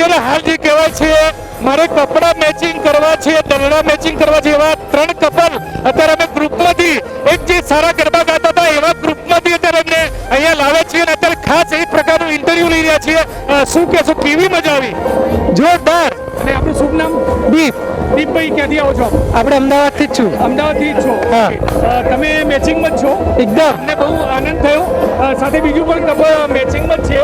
અત્યારે હાલ જે કહેવાય છે, મારે કપડાં મેચિંગ કરવા છે, દરડા મેચિંગ કરવા છે, એવા ત્રણ કપલ અત્યારે અમે ગ્રુપમાંથી એક જે સારા ગરબા ગાતા હતા, એવા ગ્રુપમાંથી અત્યારે અમને અહીંયા લાવે છે અને અત્યારે ખાસ એક પ્રકારનું ઇન્ટરવ્યુ લઈ રહ્યા છીએ. શું કહેશો કેવી મજા આવી? જોરદાર. અને આપણું શુભ નામ? દીપ. દીપભાઈ ક્યાંથી આવો છો? આપણે અમદાવાદથી જ છું. અમદાવાદથી જ છો? હા. તમે મેચિંગમાં જ છો? એકદમ. અમને બહુ આનંદ થયો. સાથે બીજું પણ તમે મેચિંગમાં જ છે.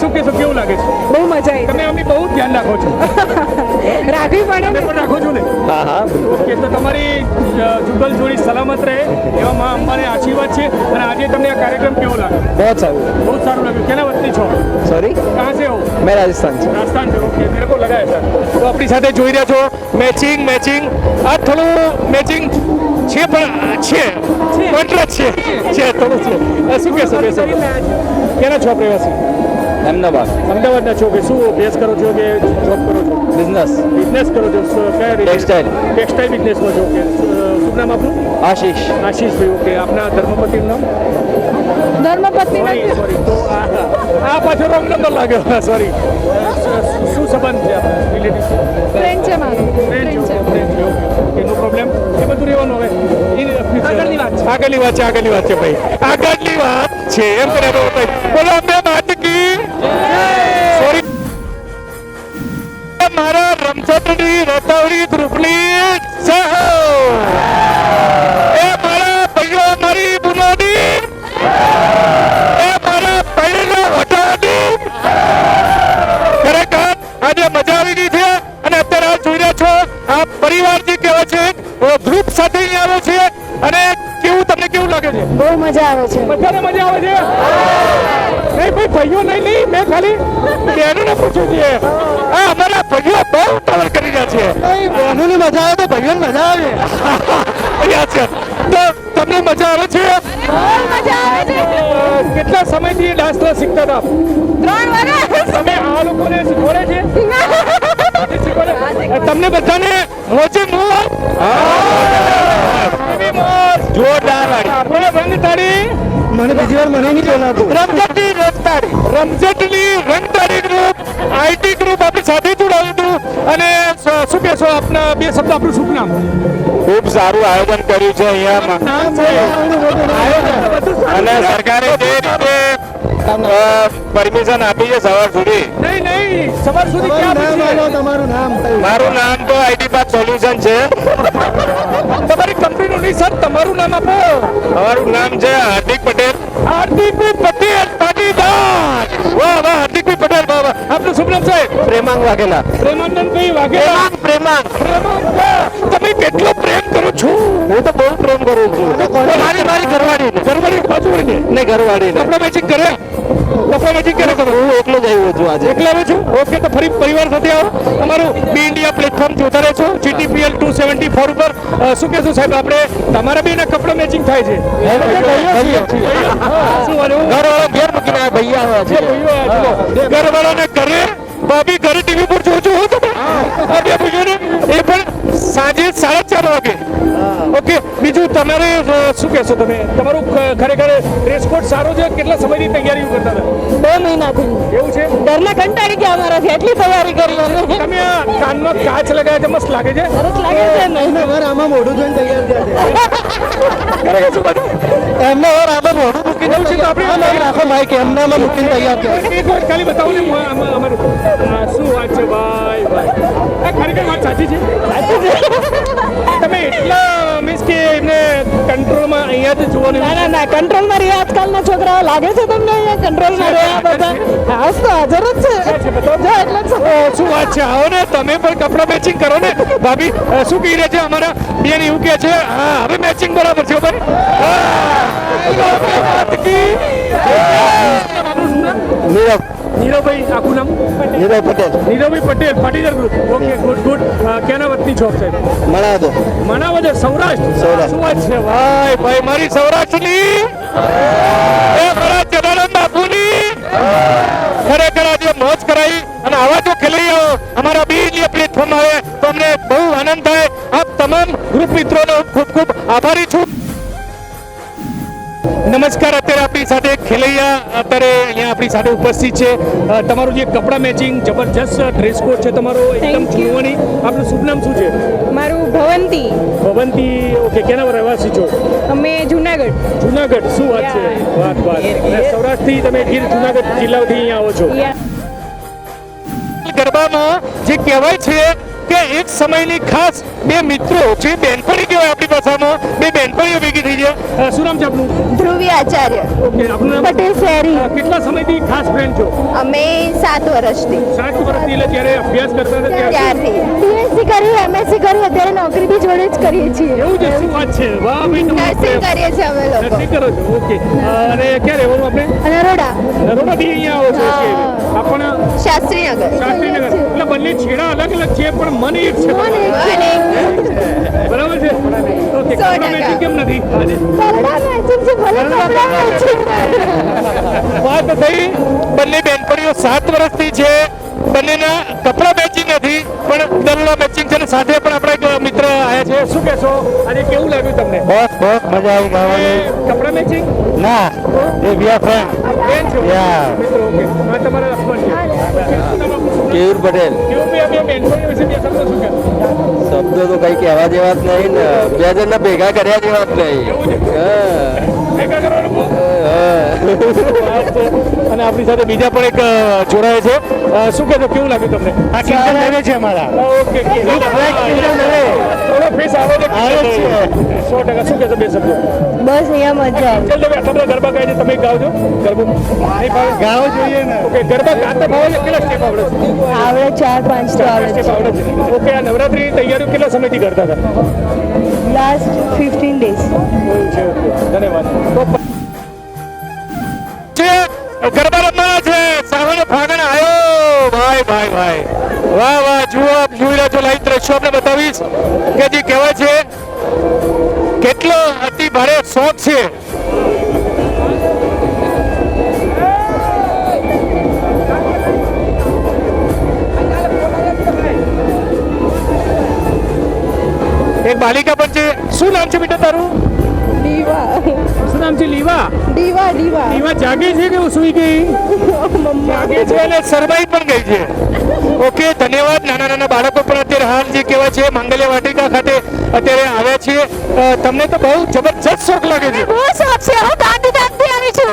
શું કહેશો કેવું લાગે છે? બહુ મજા આવી. તમે અમે બહુ ધ્યાન રાખો છો. રાખવી પડે પણ રાખો છો ને? હા હા ઓકે તો તમારી જુગલ જોડી સલામત રહે એવા મા અંબાને આશીર્વાદ છે. અને આજે તમને આ કાર્યક્રમ કેવો લાગે बहुत सारे બહુ સારું લાગ્યું કેના વતની છો सॉरी કહાં સે હો मैं राजस्थान से રાજસ્થાન છે ઓકે મેરે કો લગા है સર તો આપણી સાથે જોઈ રહ્યા છો મેચિંગ મેચિંગ આ થોડું મેચિંગ છે પણ છે કોન્ટ્રાક્ટ છે છે થોડું છે આ શું કહેશો બેસો કેના છો પ્રવાસી अहमदाबाद અમદાવાદના છો કે શું અભ્યાસ કરો છો કે જોબ કરો છો बिजनेस બિઝનેસ કરો છો સ- કયા રીતે Textile. ટેક્સટાઇલ બિઝનેસમાં છો કે સ- શું નામ આપનું आशीष આશીષભાઈ ઓકે આપના ધર્મપતિનું નામ ધર્મપત્ની સોરી તો આ આ પાછો રોંગ નંબર લાગ્યો સોરી શું સંબંધ છે રિલેટિવ ફ્રેન્ડ છે? મારો. ફ્રેન્ડ ફ્રેન્ડ છે છે. ફ્રેન્ડ છે ઓકે પ્રોબ્લેમ એ બધું રહેવાનું હવે. આગળની વાત છે. આગળની વાત છે આગળની વાત છે ભાઈ. આગળની વાત છે. એમ બોલો સોરી મારા રમઝટની રતાવડી ગ્રુપની છે. તો તમને મજા આવે છે? કેટલા સમયથી ડાન્સ ક્લાસ શીખતા હતા? તમે આ લોકોને શીખવાડે છે? તમને બધાને રોજે મોર જોરદાર રંગતાળી. મને બીજી વાર મને નહીં બોલાતું. રમઝટની રંગતાળી. રમઝટની રંગતાળી ગ્રુપ આઈટી ગ્રુપ આપણી સાથે જોડાયું હતું. અને છો આપના બે શબ્દ આપણું શુભ નામ? ખૂબ સારું આયોજન કર્યું છે અહીંયા. અને સરકારે જે રીતે પરમિશન આપી છે સવાર સુધી. નહીં નહીં સવાર સુધી તમારું નામ મારું નામ તો આઈટી પાર્ક સોલ્યુશન છે. તમારી કંપનીનું નહીં સર તમારું નામ આપો. તમારું નામ છે હાર્દિક પટેલ. હાર્દિકભાઈ પટેલ પાટીદાર વાહ વાહ હાર્દિકભાઈ પટેલ વાહ વાહ. આપનું નામ સાહેબ પ્રેમાંગ વાઘેલા. પ્રેમાનંદભાઈ વાઘેલા. પ્રેમાંગ પ્રેમાંગ. તમે કેટલો પ્રેમ કરો છો? હું તો બહુ પ્રેમ કરું છું. મારી મારી ઘરવાળી ઘરવાળી ને નહીં ઘરવાળી આપણે મેચિંગ કરે મેચિંગ કરે હું એકલો જ આવ્યો છું આજે. એકલા આવ્યો છું? ઓકે તો ફરી પરિવાર સાથે આવો. તમારું બી ઇન્ડિયા પ્લેટફોર્મ જોતા રહેશો જીટીપીએલ ટુ સેવન્ટી ફોર ઉપર. શું કહેશો સાહેબ આપણે? તમારા બેના કપડાં મેચિંગ થાય છે. ઘરવાળાને ઘરે ભાભી ઘરે ટીવી પર જોજો હો તમે. એ પણ સાંજે સાડા ચાર વાગે. ઓકે બીજું તમારે શું કહેશો તમે? તમારું ઘરે ખરેખર રેસકોટ સારો છે? કેટલા સમયની તૈયારી કરતા હતા? બે મહિનાથી. એવું છે? ઘરના કંટાળી ગયા અમારાથી એટલી તૈયારી કરી તમે આ કાનમાં કાચ લગાવ્યા છે મસ્ત લાગે છે? સરસ લાગે છે નહીં અમારે આમાં મોઢું જોઈને તૈયાર થયા ખરેખર શું બધું? એમને ઓર આમાં મોઢું મૂકી એવું છે તો આપણે રાખો માઇક એમને આમાં મૂકીને તૈયાર થયા એક વાર ખાલી બતાવો ને અમારે શું વાત છે ભાઈ ભાઈ. ખરેખર વાત સાચી છે? તમે કંટ્રોલમાં અહીંયા જોવાની જોવાનું. ના ના ના કંટ્રોલમાં રહ્યા આજકાલના છોકરાઓ લાગે છે તમને અહીંયા કંટ્રોલમાં રહ્યા બધા? હાસ તો હાજર જ છે? જો. એટલે શું વાત છે? આવો ને તમે પણ કપડાં મેચિંગ કરો ને. ભાભી શું કહી રહ્યા છે? અમારા બેન એવું કહે છે હા હવે મેચિંગ બરાબર છે ભાઈ. નીરવ નીરવભાઈ આખું નામ Nirav Patel. Niravbhai Patel Patidar group. Okay good good. ક્યાંના વતની છો સાહેબ? મણાવદર. મણાવદર સૌરાષ્ટ્ર? સૌરાષ્ટ્ર. શું વાત છે. ભાઈ ભાઈ મારી સૌરાષ્ટ્રની એ મારા જનારામ બાપુની ખરેખર આજે મોજ કરાવી અને આવા જો ખેલૈયાઓ અમારા બી ઇન્ડિયા પ્લેટફોર્મ આવે તો અમને બહુ આનંદ થાય. આપ તમામ ગ્રુપ મિત્રોનો ખૂબ ખૂબ આભારી છું. નમસ્કાર ખેલૈયા અત્યારે અહીંયા આપણી સાથે ઉપસ્થિત છે. તમારું જે કપડાં મેચિંગ જબરજસ્ત ડ્રેસ કોડ છે તમારો એકદમ Thank આપનું શુભ નામ શું છે? મારું ભવંતી. ભવંતી ઓકે કેના રહેવાસી છો? અમે જુનાગઢ. જુનાગઢ શું વાત છે? વાત વાત. સૌરાષ્ટ્રથી તમે ગીર જુનાગઢ જિલ્લાથી અહીંયા આવો છો. ગરબામાં જે કહેવાય છે કે એક સમયની ખાસ બે મિત્રો જે બેનપણી કહેવાય આપણી ભાષામાં બે બેનપણીઓ ભેગી થઈ છે. શું નામ છે આપનું? ધ્રુવી આચાર્ય. ઓકે આપનું નામ? પટેલ શહેરી. કેટલા સમયથી ખાસ ફ્રેન્ડ છો? અમે સાત વર્ષથી. સાત વર્ષથી એટલે જ્યારે અભ્યાસ કરતા હતા ત્યારથી. બીએસસી કરી એમએસસી કરી અત્યારે નોકરી બી જોડે જ કરીએ છીએ. એવું છે શું વાત છે? વાહ ભાઈ નર્સિંગ કરીએ છીએ અમે લોકો. નર્સિંગ કરો છો ઓકે. અને ક્યાં રહેવાનું આપણે? નરોડા. નરોડાથી અહીંયા આવો છો ઓકે. આપણ શાસ્ત્રીનગર. શાસ્ત્રીનગર. એટલે બંને છેડા અલગ અલગ છે પણ મન એક છે. બરાબર છે? તો કપડાં મેચિંગ કેમ નથી. વાત થઈ બંને બેનપણીઓ સાત વર્ષથી છે બંનેના કપડા મેચિંગ નથી પણ દલના મેચિંગ છે સાથે પણ આપણા એક મિત્ર આવ્યા છે. શું કહેશો? આજે કેવું લાગ્યું તમને? બસ બસ મજા આવી ગાવાની. કપડા મેચિંગ ના એ વી આર ફ્રેન્ડ બેન છો? Yeah. મિત્રો ઓકે. તમારા કેયુર પટેલ. શબ્દો શું કહેશો શબ્દો તો કઈ કહેવા જેવા જ નહીં ને. બે જણને ભેગા કર્યા જેવા જ નહીં. અને આપણી સાથે બીજા પણ એક જોડાય છે. શું કહેતો કેવું લાગ્યું તમને? આ કિંજલ દવે છે અમારા. ઓકે થોડો ફેસ આવે છે આવે છે. સો ટકા શું કહેશો બે શબ્દો? બસ અહીંયા મજા આવે. ચાલ તમે આટલા ગરબા ગાય છે તમે ગાઓ છો ગરબો નહીં જોઈએ ને. ઓકે ગરબા ગાતા ફાવે છે કેટલા સ્ટેપ આવડે છે? આવડે ચાર પાંચ તો આવડે સ્ટેપ આવડે છે. ઓકે આ નવરાત્રી તૈયારીઓ કેટલા સમયથી કરતા હતા? લાસ્ટ ફિફ્ટીન ડેઝ ધન્યવાદ. ગરબા રમવાના છે. શ્રાવણ ફાગણ આવ્યો. ભાઈ ભાઈ ભાઈ. વાહ વાહ જોઈ રહ્યા છો લાઈવ દ્રશ્યો. આપણે બતાવીશ કે જે કહેવાય છે કેટલો અતિ ભારે શોખ છે. એક બાલિકા પણ છે. શું નામ છે બેટા તારું? દીવા. શું નામ છે લીવા? દીવા દીવા. દીવા જાગે છે કે સુઈ ગઈ? જાગે છે અને શરમાઈ પણ ગઈ છે. ઓકે ધન્યવાદ. નાના નાના બાળકો પણ અત્યારે હાલ જે છે માંગલ્ય વાટિકા ખાતે અત્યારે આવ્યા છે. તમને તો બહુ જબરજસ્ત શોખ લાગે છે. બહુ શોખ છે. હું ગાંધીધામથી આવી છું.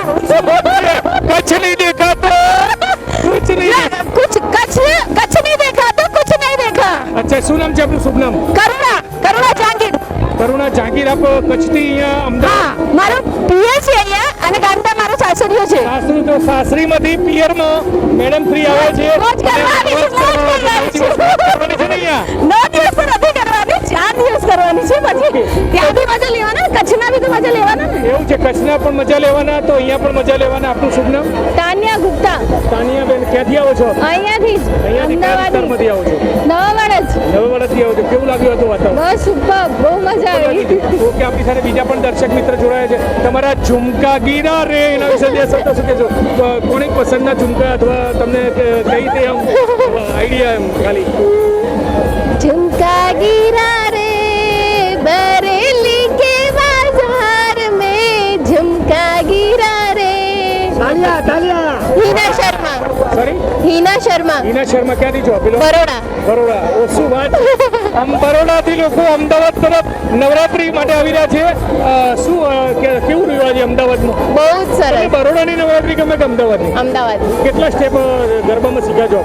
કચ્છ નહીં દેખાતો. કુછ નહીં કુછ કચ્છ કચ્છ નહીં દેખાતો કુછ નહીં દેખા. અચ્છા શું નામ છે આપનું? શુભ નામ કરુણા કરુણા જાગીર. કરુણા જાગીર આપ કચ્છથી અહીંયા અમદાવાદ મારું પીએ છે અહીંયા અને સાસરિયો છે. સાસરી તો સાસરીમાંથી પિયરમાં મેડમ ફ્રી આવે છે. મોજ કરવાની છે, મોજ કરવાની છે. કરવાની છે ને અહીંયા નવ દિવસ તો નથી કરવાની ચાર દિવસ કરવાની છે પછી? ત્યાં બી મજા લેવાના કચ્છના બી તો મજા લેવાના એવું છે કચ્છના પણ મજા લેવાના તો અહીંયા પણ મજા લેવાના. આપનું શુભ નામ? તાનિયા ગુપ્તા. તાનિયા બેન ક્યાંથી આવો છો? અહીંયાથી જ આવો છો? નવા વડજ આવો છો. કેવું લાગ્યું હતું વાતાવરણ? બસ સુપર બહુ મજા આવી. ઓકે આપણી સાથે બીજા પણ દર્શક મિત્ર જોડાયા છે. તમારા ઝુમકા ગીરા રે એના વિશે જે શબ્દ શું કહેશો? કોને પસંદના ઝુમકા અથવા તમને કઈ તે આઈડિયા એમ ખાલી? ઝુમકા ગીરા તાલિયા તાલિયા હિના શર્મા. સોરી હિના શર્મા. હિના શર્મા ક્યાંથી છો? પેલો? બરોડા. બરોડા. ઓ શું વાત? આમ બરોડાથી લોકો અમદાવાદ તરફ નવરાત્રી માટે આવી રહ્યા છે. શું કેવું રહ્યું આજે અમદાવાદમાં બહુ જ સરસ. બરોડાની નવરાત્રી ગમે કે અમદાવાદની? અમદાવાદ. કેટલા સ્ટેપ ગરબામાં શીખ્યા છો?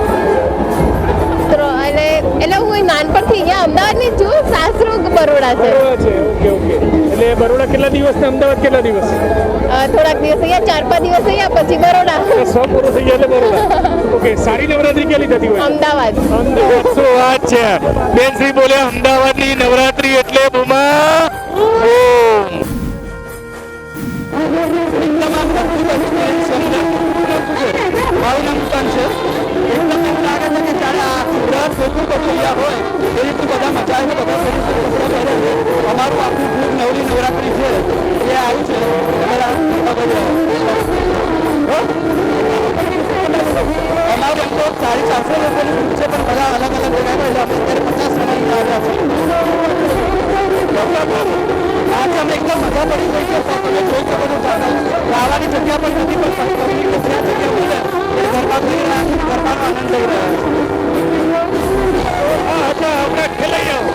એટલે હું નાનપણથી અહીંયા અમદાવાદની છું સાસરો બરોડા છે. છે ઓકે ઓકે. એટલે બરોડા કેટલા દિવસ ને અમદાવાદ કેટલા દિવસ? થોડાક દિવસ અહીંયા ચાર પાંચ દિવસ અહીંયા પછી બરોડા. સો પૂરો થઈ ગયા બરોડા. ઓકે સારી નવરાત્રી કેટલી થતી હોય? અમદાવાદ. અમદાવાદ. શું વાત છે? બેન શ્રી બોલ્યા અમદાવાદની નવરાત્રી એટલે બુમા. મારું નામ છે. સુરત ગોકુળ કચોરિયા હોય એ રીતનું બધા મજા આવે બધા અમારું આખું ગ્રુપ નવરી નવરાત્રી છે એ આવ્યું છે બધા ભગવાન. એમ તો સાડી ચારસો લોકોનું છે પણ બધા અલગ અલગ ભેગા થયેલા અમે અત્યારે પચાસ જણા આવ્યા છે અમે એકદમ મજા પડી ગઈ છે જગ્યા પર નથી પણ જ્યાં જગ્યા મળે એ ગરબા આનંદ લઈ રહ્યા છે આ હતા આપણા ખેલૈયાઓ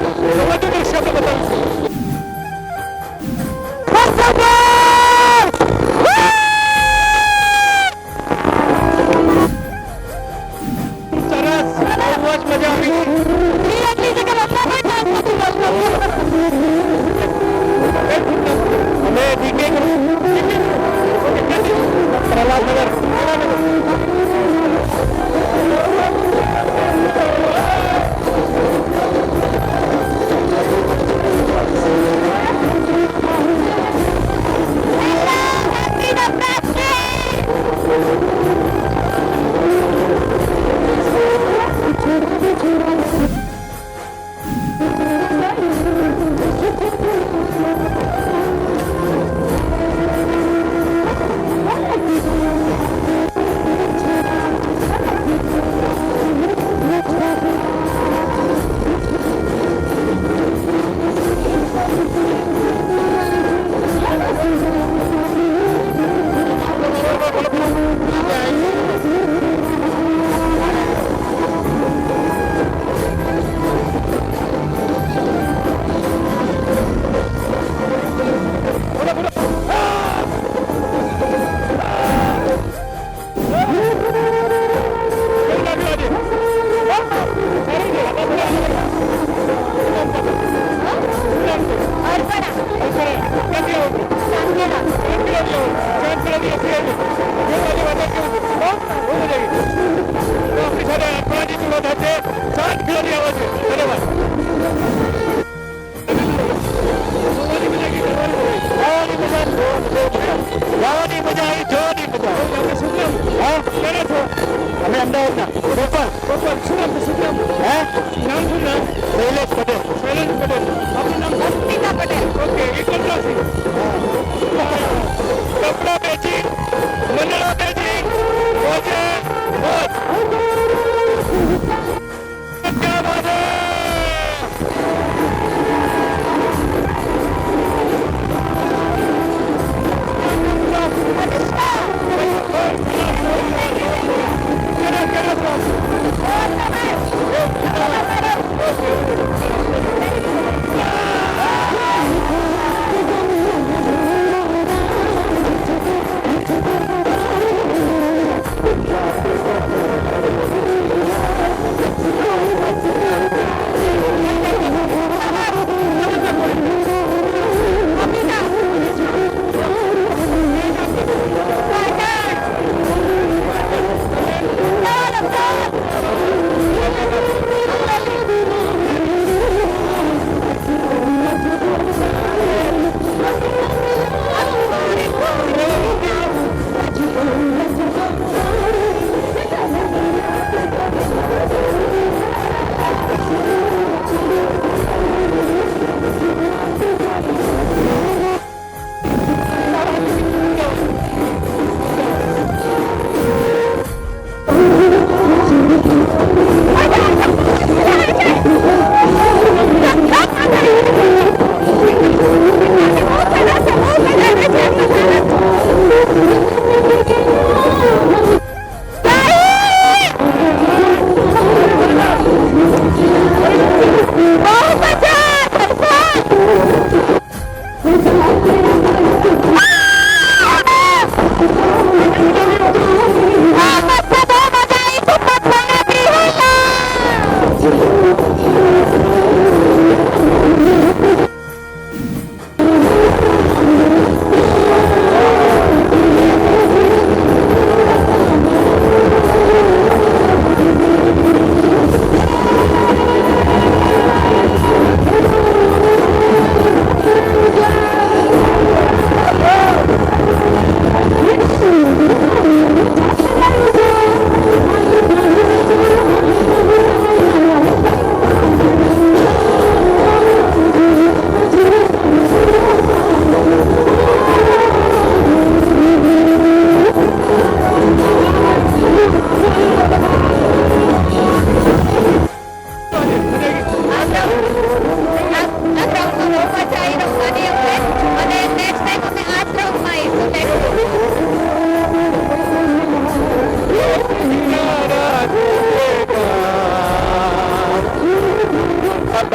વધુ દૃશ્ય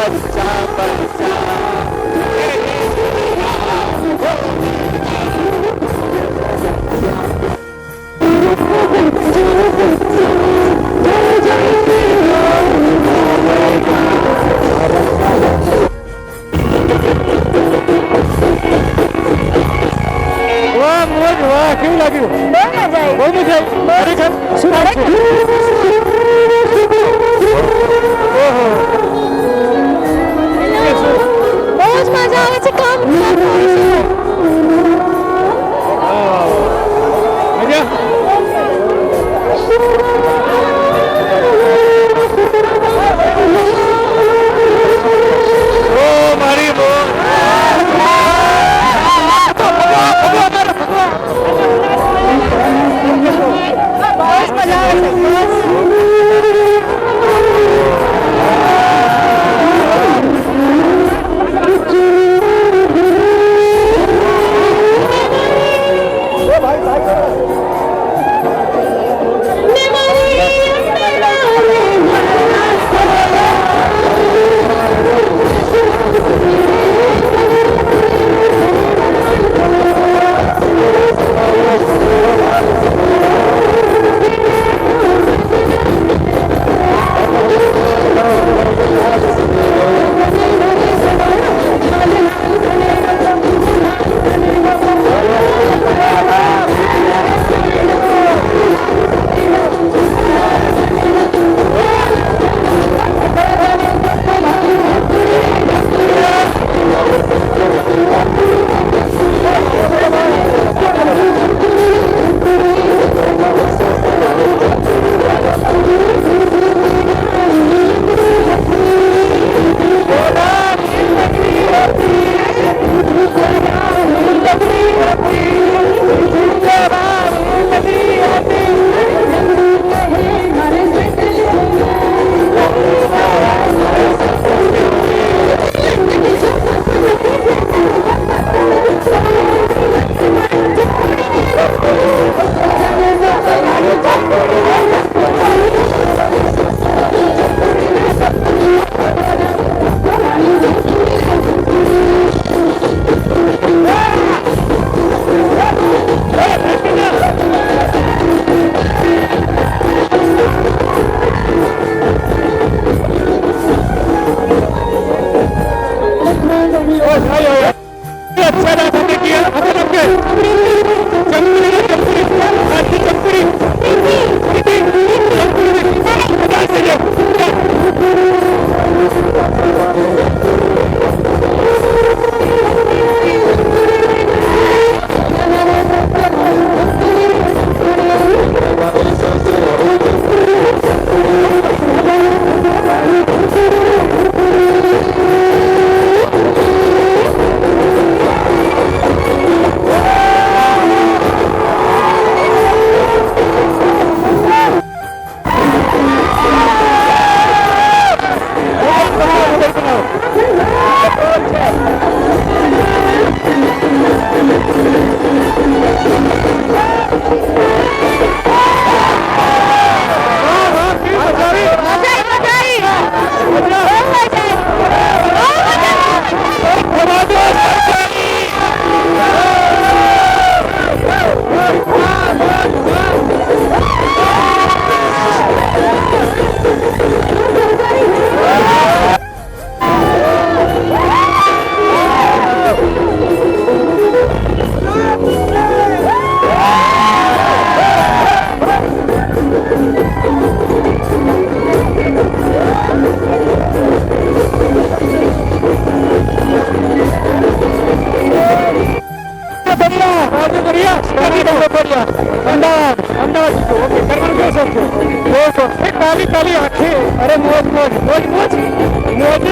bangsa bangsa ini Lagi lagi. Oh. Now it's a comic come.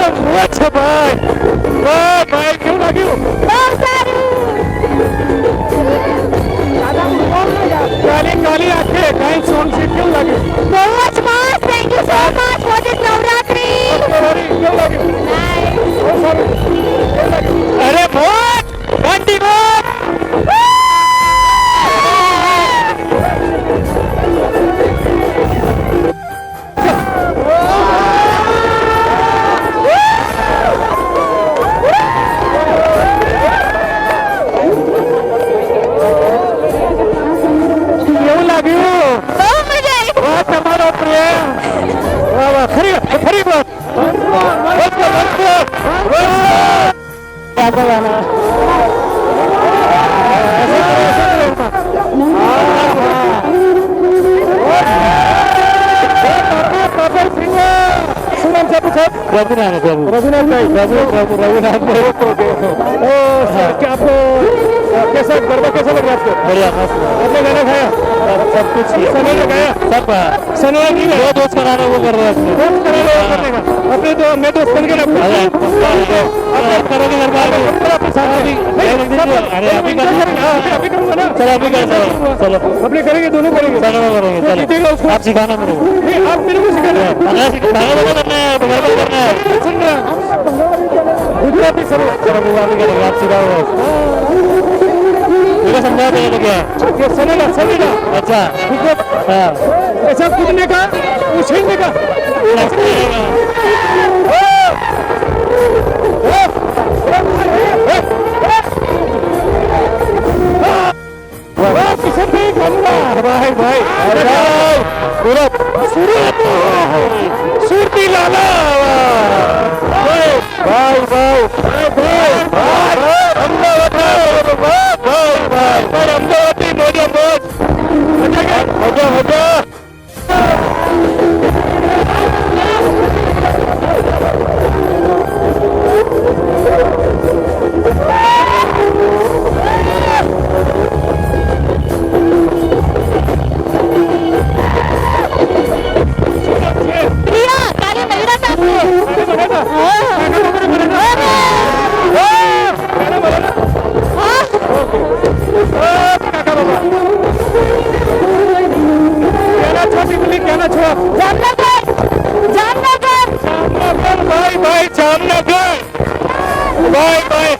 એકદમ મોજ છે ભાઈ વાહ ભાઈ કેવું લાગ્યું કાલી કાલી આંખે કઈ સોંગ છે કેવું લાગ્યું બહુ જ મસ્ત થેન્ક યુ સો મચ आपको कैसा गरबा कैसा लग रहा है आपको बढ़िया मस्त आपने गाना खाया सब कुछ सनी ने गाया सब सनी ने नहीं जो गाया दोस्त का गाना वो कर रहे हैं दोस्त करा लो करने का अपने तो मैं दोस्त बन के ना अरे आप करोगे घर बार अपने साथ अभी अरे अभी कर हाँ, अभी करूंगा ना चलो अभी कर चलो चलो अपने करेंगे दोनों करेंगे चलो करेंगे जीतेगा चलो उसको आप सिखाना मेरे को नहीं आप मेरे को सिखाना खाना खाना तो करना है तो घर पर करना है सुन रहे हैं गुजराती सब चलो वो अभी करेंगे आप सिखाओ मेरे समझा देंगे क्या ये सनेगा सनेगा अच्छा हाँ ऐसा कूदने का उछलने का वाह, भाई भाई कहना छोटी बिल्ली कहना छो जामनगर जामनगर जामनगर भाई भाई जामनगर भाई